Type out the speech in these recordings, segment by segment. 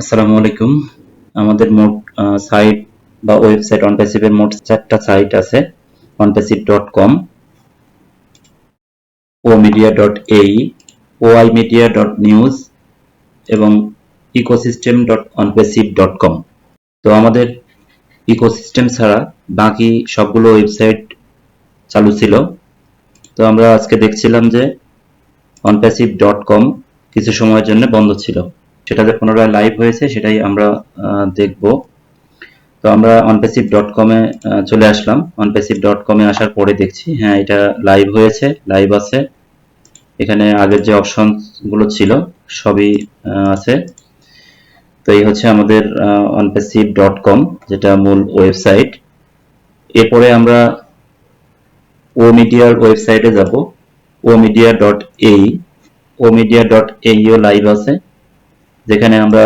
আসসালামু আলাইকুম। আমাদের মোট সাইট বা ওয়েবসাইট অনপ্যাসিভের মোট চারটা সাইট আছে Onpassive dot com O media dot AI O I media dot news এবং ecosystem dot Onpassive dot com তো আমাদের ইকোসিস্টেম ছাড়া বাকি সবগুলো ওয়েবসাইট চালু ছিল। তো আমরা আজকে দেখছিলাম যে অনপ্যাসিভ ডট কম কিছু সময়ের জন্য বন্ধ ছিল। সেটা যে পুনরায় লাইভ হয়েছে, সেটাই আমরা দেখব। তো আমরা অনপ্যাসিভ ডট কমে চলে আসলাম। অনপ্যাসিভ ডট কমে আসার পরে দেখছি হ্যাঁ এটা লাইভ হয়েছে লাইভ আছে। এখানে আগের যে অপশনগুলো ছিল, সবই আছে। তো এই হচ্ছে আমাদের অনপ্যাসিভ ডট কম যেটা মূল ওয়েবসাইট এরপরে আমরা ও মিডিয়ার ওয়েবসাইটে যাব। O media dot AI O media dot A I O live আছে। যেখানে আমরা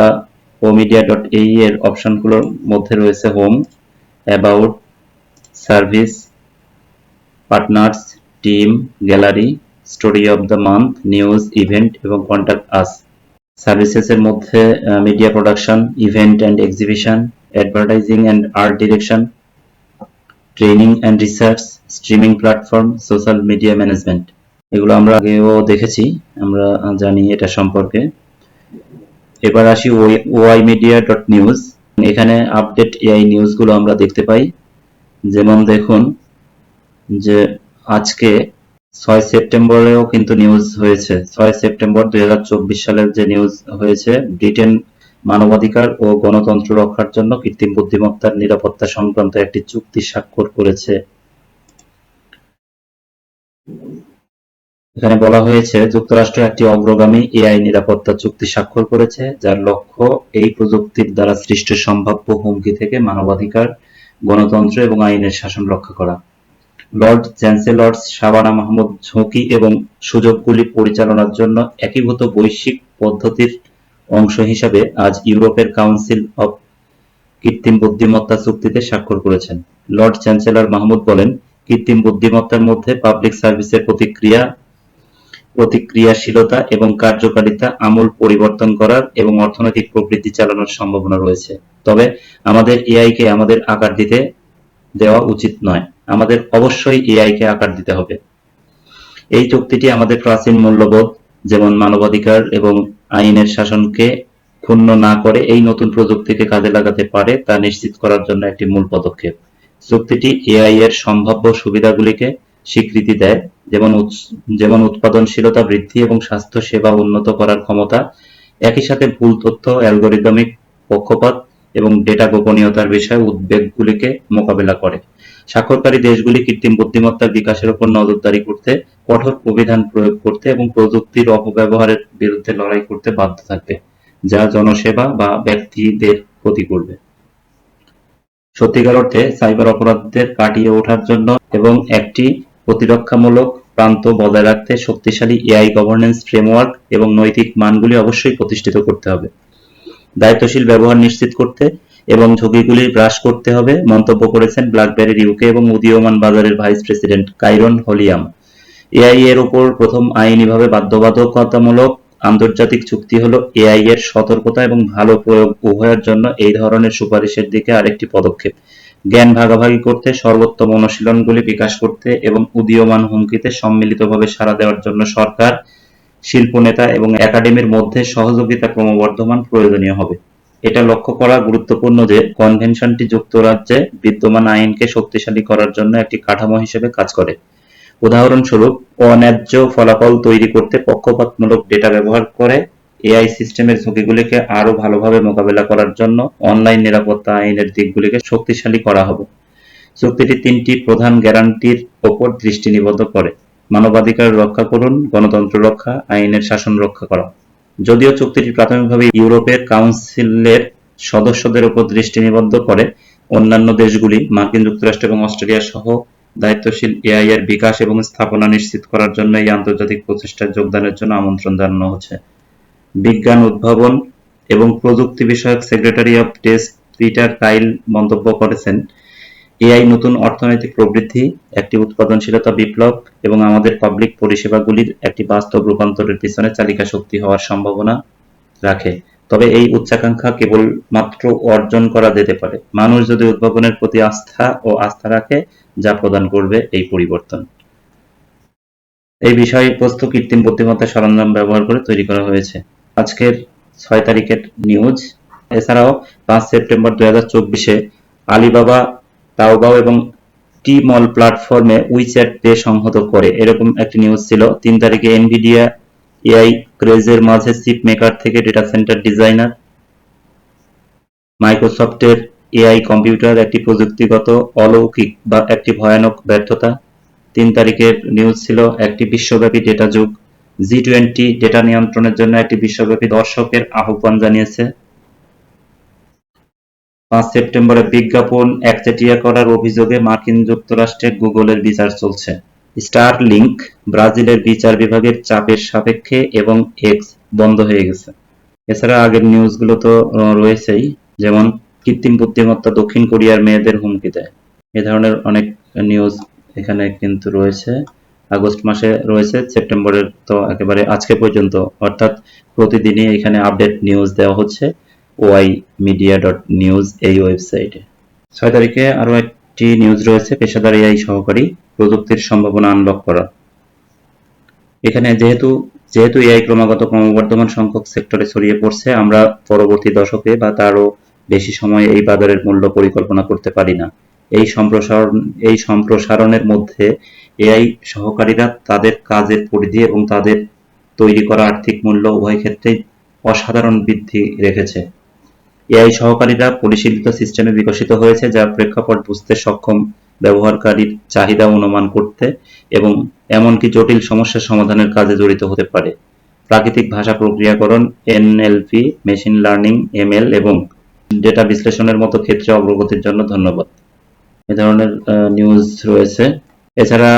ও মিডিয়া ডট এই এর অপশনগুলোর মধ্যে রয়েছে home about service partners team gallery story of the month news event এবং কন্ট্যাক্ট আস সার্ভিসেসের মধ্যে media production event and exhibition advertising and art direction training and research streaming platform social media management এগুলো আমরা আগেও দেখেছি, আমরা জানি এটা সম্পর্কে। এবার আসি ওয়াই মিডিয়া ডট নিউজ। এখানে আপডেট এআই নিউজগুলো আমরা দেখতে পাই। যেমন দেখুন যে আজকে ছয় সেপ্টেম্বরেও কিন্তু নিউজ হয়েছে। ছয় সেপ্টেম্বর দুই হাজার চব্বিশ সালের যে নিউজ হয়েছে, ব্রিটেন মানবাধিকার ও গণতন্ত্র রক্ষার জন্য কৃত্রিম বুদ্ধিমত্তার নিরাপত্তা সংক্রান্ত একটি চুক্তি স্বাক্ষর করেছে। এখানে বলা হয়েছে, যুক্তরাষ্ট্র একটি অগ্রগামী এআই নিরাপত্তা চুক্তি স্বাক্ষর করেছে, যার লক্ষ্য এই প্রযুক্তির দ্বারা সৃষ্ট সম্ভাব্য হুমকি থেকে মানবাধিকার, গণতন্ত্র এবং আইনের শাসন রক্ষা করা। লর্ড চ্যান্সেলর শাবানা মাহমুদ ঝুঁকি এবং সুযোগগুলি পরিচালনার জন্য একীভূত বৈশ্বিক পদ্ধতির অংশ হিসাবে আজ ইউরোপের কাউন্সিল অব কৃত্রিম বুদ্ধিমত্তা চুক্তিতে স্বাক্ষর করেছেন। লর্ড চ্যান্সেলর মাহমুদ বলেন, কৃত্রিম বুদ্ধিমত্তার মধ্যে পাবলিক সার্ভিসের প্রতিক্রিয়া প্রতিক্রিয়াশীলতা এবং কার্যকারিতা আমূল পরিবর্তন করার এবং অর্থনৈতিক প্রবৃদ্ধি চালানোর সম্ভাবনা রয়েছে। তবে আমাদের এআই কে আমাদের আকার দিতে দেওয়া উচিত নয়। আমাদের অবশ্যই এআই কে আকার দিতে হবে। এই চুক্তিটি আমাদের প্রাচীন মূল্যবোধ, যেমন মানবাধিকার এবং আইনের শাসনকে ক্ষুণ্ণ না করে এই নতুন প্রযুক্তিকে কাজে লাগাতে পারে, তা নিশ্চিত করার জন্য একটি মূল পদক্ষেপ। চুক্তিটি এআই এর সম্ভাব্য সুবিধাগুলিকে স্বীকৃতি দেয়, যেমন যেমন উৎপাদনশীলতা বৃদ্ধি এবং স্বাস্থ্য সেবা উন্নত করার ক্ষমতা, একই সাথে ভুল তথ্য, অ্যালগরিদমিক পক্ষপাত এবং ডেটা গোপনীয়তার বিষয়ে উদ্বেগগুলিকে মোকাবেলা করে। স্বাক্ষরকারী দেশগুলি কৃত্রিম বুদ্ধিমত্তার বিকাশের উপর নজরদারি করতে, কঠোর অভিধান প্রয়োগ করতে এবং প্রযুক্তির অপব্যবহারের বিরুদ্ধে লড়াই করতে বাধ্য থাকবে যা জনসেবা বা ব্যক্তিদের ক্ষতি করবে। সত্যিকার অর্থে, সাইবার অপরাধদের কাটিয়ে ওঠার জন্য এবং একটি প্রতিরক্ষামূলক প্রান্ত বজায় রাখতে শক্তিশালী এআই গভর্নেন্স ফ্রেমওয়ার্ক এবং নৈতিক মানগুলি অবশ্যই প্রতিষ্ঠিত করতে হবে। দায়িত্বশীল ব্যবহার নিশ্চিত করতে এবং ঝুঁকিগুলি হ্রাস করতে হবে, মন্তব্য করেছেন ব্ল্যাকবেরির ইউকে এবং উদীয়মান বাজারের ভাইস প্রেসিডেন্ট কাইরন হলিয়াম এআই এর উপর প্রথম আইনিভাবে বাধ্যবাধকতামূলক আন্তর্জাতিক চুক্তি হলো এআই এর সতর্কতা এবং ভালো প্রয়োগ উভয়ের জন্য এই ধরনের সুপারিশের দিকে আরেকটি পদক্ষেপ। জ্ঞান ভাগাভাগি করতে, সর্বোত্তম অনুশীলনগুলি বিকাশ করতে এবং উদীয়মান হুমকিতে সম্মিলিতভাবে সাড়া দেওয়ার জন্য সরকার, শিল্প নেতা এবং একাডেমির মধ্যে সহযোগিতা ক্রমবর্ধমান প্রয়োজনীয় হবে। এটা লক্ষ্য করা গুরুত্বপূর্ণ যে, কনভেনশনটি যুক্তরাজ্যে বিদ্যমান আইনকে শক্তিশালী করার জন্য একটি কাঠামো হিসেবে কাজ করে। উদাহরণস্বরূপ, অন্যায্য ফলাফল তৈরি করতে পক্ষপাতমূলক ডেটা ব্যবহার করে এআই সিস্টেমের ঝুঁকিগুলিকে আরও ভালোভাবে মোকাবেলা করার জন্য অনলাইন নিরাপত্তা আইনের দিকগুলিকে শক্তিশালী করা হবে। চুক্তিটি তিনটি প্রধান গ্যারান্টির ওপর দৃষ্টি নিবদ্ধ করে। মানবাধিকার রক্ষা করুন, গণতন্ত্র রক্ষা, আইনের শাসন রক্ষা করা। যদিও চুক্তিটি প্রাথমিকভাবে ইউরোপের কাউন্সিলের সদস্যদের উপর দৃষ্টি নিবদ্ধ করে, অন্যান্য দেশগুলি, মার্কিন যুক্তরাষ্ট্র এবং অস্ট্রেলিয়া সহ দায়িত্বশীল এআই এর বিকাশ এবং স্থাপনা নিশ্চিত করার জন্য এই আন্তর্জাতিক প্রচেষ্টায় যোগদানের জন্য আমন্ত্রণ জানানো হচ্ছে। বিজ্ঞান উদ্ভাবন এবং প্রযুক্তি বিষয়ক secretary of state Peter Kyle মন্তব্য করেছেন। এআই নতুন অর্থনৈতিক প্রবৃদ্ধি, একটি উৎপাদনশীলতা বিপ্লব এবং আমাদের পাবলিক পরিষেবাগুলির একটি বাস্তব রূপান্তরের পিছনে চালিকা শক্তি হওয়ার সম্ভাবনা রাখে। তবে এই উচ্চাকাঙ্ক্ষা কেবল মাত্র অর্জন করা যেতে পারে। মানুষ যদি উদ্ভাবনের প্রতি আস্থা ও আস্থা রাখে, যা প্রদান করবে এই পরিবর্তন। এই বিষয়বস্তু কৃত্রিম বুদ্ধিমত্তা সরঞ্জাম ব্যবহার করে তৈরি করা হয়েছে। আজকের ছয় তারিখের নিউজ এছাড়াও পাঁচ সেপ্টেম্বর দুই হাজার চব্বিশে আলিবাবা, তাওবাও এবং টি মল প্ল্যাটফর্মে উইচ্যাট পে সংহত করে। এরকম একটি নিউজ ছিল। তিন তারিখে এনভিডিয়া এআই ক্রেজের মাঝে চিপ মেকার থেকে ডেটা সেন্টার ডিজাইনার মাইক্রোসফটের এআই কম্পিউটার একটি প্রযুক্তিগত, অলৌকিক বা একটি ভয়ানক ব্যর্থতা। তিন তারিখের নিউজ ছিল, একটি বিশ্বব্যাপী ডেটা যুগ। জি টোয়েন্টি ডেটা নিয়ন্ত্রণের জন্য একটি বিশ্বব্যাপী দর্শকের আহ্বান জানিয়েছে। পাঁচ সেপ্টেম্বরে বিজ্ঞাপন একচেটিয়া করার অভিযোগে মার্কিন যুক্তরাষ্ট্রে গুগলের বিচার চলছে। স্টার লিংক ব্রাজিলের বিচার বিভাগের চাপের সাপেক্ষে এবং এক্স বন্ধ হয়ে গেছে। এছাড়া আগের নিউজগুলো তো রয়েছেই, যেমন কৃত্রিম বুদ্ধিমত্তা দক্ষিণ কোরিয়ার মেয়েদের হুমকি দেয়। এ ধরনের অনেক নিউজ এখানে কিন্তু রয়েছে। আগস্ট মাসে রয়েছে, সেপ্টেম্বরের তো একেবারে আজকে পর্যন্ত। অর্থাৎ প্রতিদিনই এখানে আপডেট নিউজ দেওয়া হচ্ছে ওয়াই মিডিয়া ডট নিউজ এই ওয়েবসাইটে। ছয় তারিখে আরও একটি নিউজ রয়েছে, পেশাদার এআই সহকারী, প্রযুক্তির সম্ভাবনা আনলক করা। এখানে যেহেতু যেহেতু এআই ক্রমাগত ক্রমবর্ধমান সংখ্যক সেক্টরে ছড়িয়ে পড়ছে, আমরা পরবর্তী দশকে বা তারও বেশি সময় এই বাজারের মূল্য পরিকল্পনা করতে পারি না। এই সম্প্রসারণ, এই সম্প্রসারণের মধ্যে এআই সহকারীরা তাদের কাজের পরিধি এবং তাদের তৈরি করা আর্থিক মূল্য উভয় ক্ষেত্রেই অসাধারণ বৃদ্ধি রেখেছে। এআই সহকারীরা পরিশীলিত সিস্টেমে বিকশিত হয়েছে যা প্রেক্ষাপট বুঝতে সক্ষম ব্যবহারকারীর চাহিদা অনুমান করতে এবং এমনকি জটিল সমস্যা সমাধানের কাজে জড়িত হতে পারে। প্রাকৃতিক ভাষা প্রক্রিয়াকরণ, এনএলপি, মেশিন লার্নিং, এমএল এবং ডেটা বিশ্লেষণের মতো ক্ষেত্রে অগ্রগতির জন্য ধন্যবাদ। এ ধরনের নিউজ রয়েছে। এছাড়া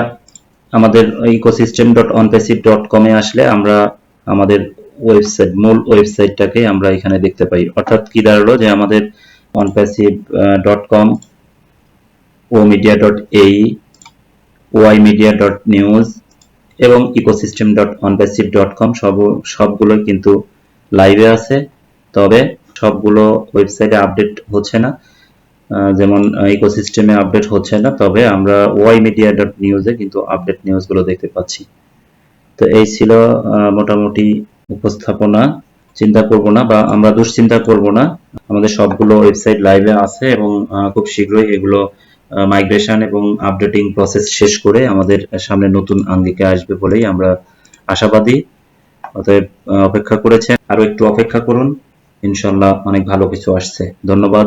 আমাদের ইকোসিস্টেম ডট অনপেসিভ ডট কমে আসলে আমরা আমাদের ওয়েবসাইট মূল ওয়েবসাইটটাকে আমরা এখানে দেখতে পাই। অর্থাৎ কি দাঁড়াল যে আমাদের Onpassive dot com O media dot AI Y media dot news এবং ecosystem dot Onpassive dot com সব সবগুলোই কিন্তু লাইভে আছে। তবে সবগুলো ওয়েবসাইটে আপডেট হচ্ছে না। যেমন ইকোসিস্টেমে আপডেট হচ্ছে না, তবে আমরা ওয়াই মিডিয়া ডট নিউজে কিন্তু আপডেট নিউজগুলো দেখতে পাচ্ছি। তো এই ছিল মোটামুটি উপস্থাপনা। চিন্তা করব না বা আমরা দুশ্চিন্তা করব না। আমাদের সবগুলো ওয়েবসাইট লাইভে আছে এবং খুব শীঘ্রই এগুলো মাইগ্রেশন এবং আপডেটিং প্রসেস শেষ করে আমাদের সামনে নতুন আঙ্গিকে আসবে বলেই আমরা আশাবাদী। অতএব অপেক্ষা করেছেন। আরও একটু অপেক্ষা করুন। ইনশাল্লাহ অনেক ভালো কিছু আসছে। ধন্যবাদ।